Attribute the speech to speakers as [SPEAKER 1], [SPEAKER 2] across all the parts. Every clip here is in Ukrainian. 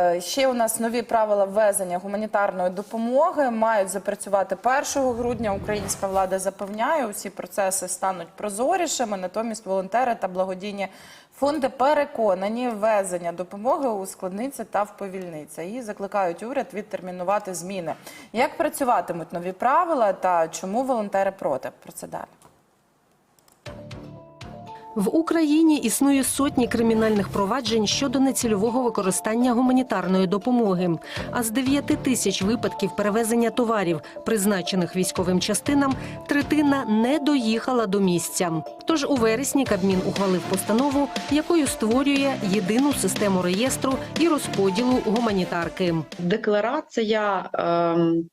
[SPEAKER 1] Е, Ще у нас нові правила ввезення гуманітарної допомоги мають запрацювати 1 грудня. Українська влада запевняє, усі процеси стануть прозорішими. Натомість волонтери та благодійні фонди переконані, ввезення допомоги ускладниться та вповільниться. І закликають уряд відтермінувати зміни. Як працюватимуть нові правила та чому волонтери проти? Про це далі.
[SPEAKER 2] В Україні існує сотні кримінальних проваджень щодо нецільового використання гуманітарної допомоги. А з 9 тисяч випадків перевезення товарів, призначених військовим частинам, третина не доїхала до місця. Тож у вересні Кабмін ухвалив постанову, якою створює єдину систему реєстру і розподілу гуманітарки.
[SPEAKER 3] Декларація ем,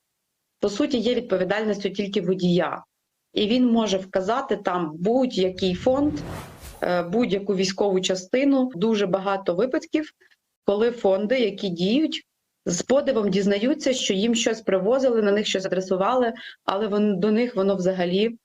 [SPEAKER 3] по суті є відповідальністю тільки водія, і він може вказати там будь-який фонд, будь-яку військову частину. Дуже багато випадків, коли фонди, які діють, з подивом дізнаються, що їм щось привозили, на них щось адресували, але вон, до них воно взагалі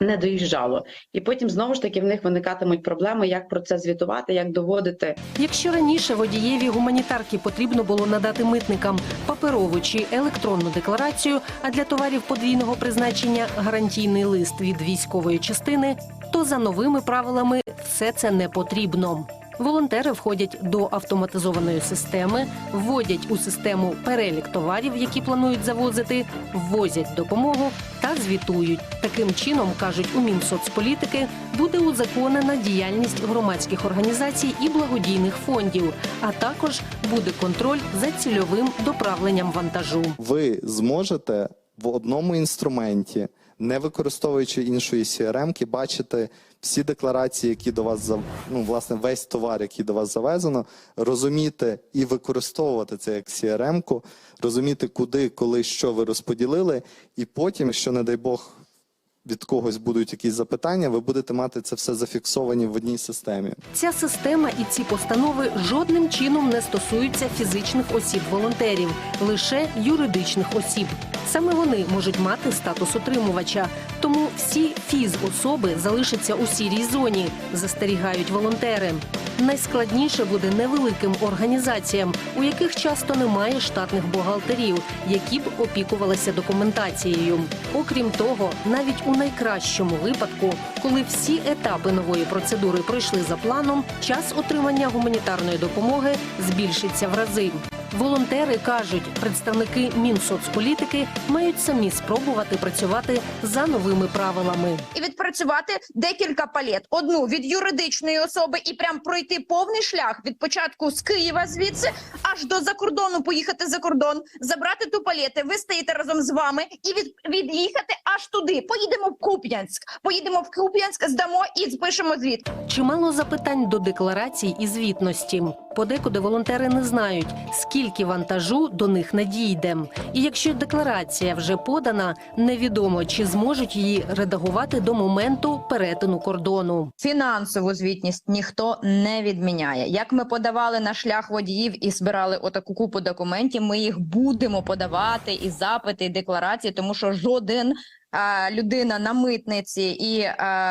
[SPEAKER 3] не доїжджало. І потім знову ж таки в них виникатимуть проблеми, як про це звітувати, як доводити
[SPEAKER 2] Якщо раніше водієві гуманітарки потрібно було надати митникам паперову чи електронну декларацію, а для товарів подвійного призначення гарантійний лист від військової частини, то за новими правилами все це не потрібно. Волонтери входять до автоматизованої системи, вводять у систему перелік товарів, які планують завозити, ввозять допомогу та звітують. Таким чином, кажуть у Мінсоцполітики, буде узаконена діяльність громадських організацій і благодійних фондів, а також буде контроль за цільовим доправленням вантажу.
[SPEAKER 4] ви зможете в одному інструменті, не використовуючи іншої CRM-ки, бачити всі декларації, які до вас ну, власне, весь товар, який до вас завезено, розуміти і використовувати це як CRM-ку, розуміти, куди, коли, що ви розподілили, і потім, що не дай Бог, від когось будуть якісь запитання, ви будете мати це все зафіксовані в одній системі.
[SPEAKER 2] Ця система і ці постанови жодним чином не стосуються фізичних осіб-волонтерів, лише юридичних осіб. Саме вони можуть мати статус отримувача. Тому всі фіз-особи залишаться у сірій зоні, застерігають волонтери. Найскладніше буде невеликим організаціям, у яких часто немає штатних бухгалтерів, які б опікувалися документацією. Окрім того, навіть у найкращому випадку, коли всі етапи нової процедури пройшли за планом, час отримання гуманітарної допомоги збільшиться в рази. Волонтери кажуть, представники Мінсоцполітики мають самі спробувати працювати за новими правилами.
[SPEAKER 5] і відпрацювати декілька палет. Одну від юридичної особи і прям пройти повний шлях від початку з Києва звідси аж до закордону, поїхати за кордон, забрати ту палети. Ви стоїте разом з вами і від, від'їхати аж туди. Поїдемо в Куп'янськ. Поїдемо в Куп'янськ, здамо і спишемо звіт.
[SPEAKER 2] Чимало запитань до декларацій і звітності. Подекуди волонтери не знають, скільки вантажу до них надійде. І якщо декларація вже подана, невідомо чи зможуть її редагувати до моменту перетину кордону.
[SPEAKER 5] Фінансову звітність ніхто не відміняє. Як ми подавали на шлях водіїв і збирали отаку купу документів, ми їх будемо подавати і запити, і декларації, тому що жоден. Людина на митниці і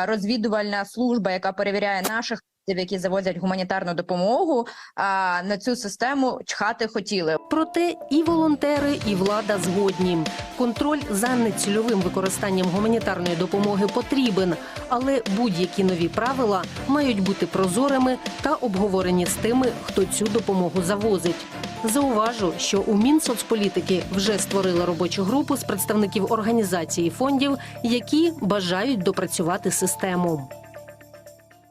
[SPEAKER 5] розвідувальна служба, яка перевіряє наших які завозять гуманітарну допомогу, а, на цю систему чхати хотіли.
[SPEAKER 2] Проте і волонтери, і влада згодні. Контроль за нецільовим використанням гуманітарної допомоги потрібен, але будь-які нові правила мають бути прозорими та обговорені з тими, хто цю допомогу завозить. Зауважу, що у Мінсоцполітики вже створили робочу групу з представників організацій і фондів, які бажають допрацювати систему.